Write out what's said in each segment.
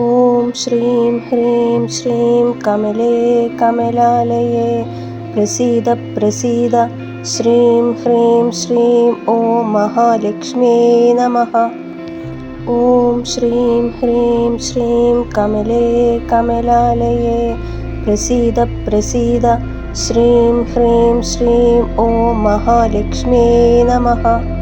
ॐ श्रीं ह्रीं श्रीं कमले कमलालये प्रसीद प्रसीद श्रीं ह्रीं श्रीं ॐ महालक्ष्म्यै नमः। ॐ श्रीं ह्रीं श्रीं कमले कमलालये प्रसीद प्रसीद श्रीं ह्रीं श्रीं ॐ महालक्ष्म्यै नमः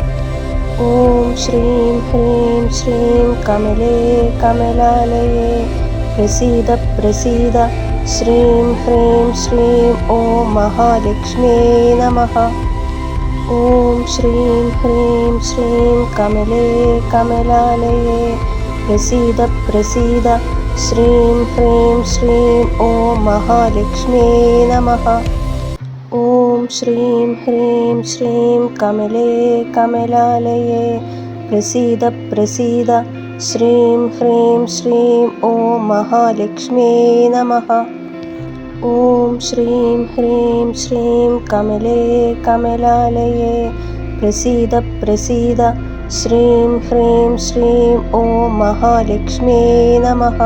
ॐ श्रीं ह्रीं श्रीं कमले कमलालये प्रसीद प्रसीद श्रीं ह्रीं श्रीं ॐ महालक्ष्म्यै नमः। ॐ श्रीं ह्रीं श्रीं कमले कमलालये प्रसीद प्रसीद श्रीं ह्रीं श्रीं ॐ महालक्ष्म्यै नमः ॐ श्रीं ह्रीं श्रीं कमले कमलालये प्रसीद प्रसीद श्रीं ह्रीं श्रीं ॐ महालक्ष्म्यै नमः। ॐ श्रीं ह्रीं श्रीं कमले कमलालये प्रसीद प्रसीद श्रीं ह्रीं श्रीं ॐ महालक्ष्म्यै नमः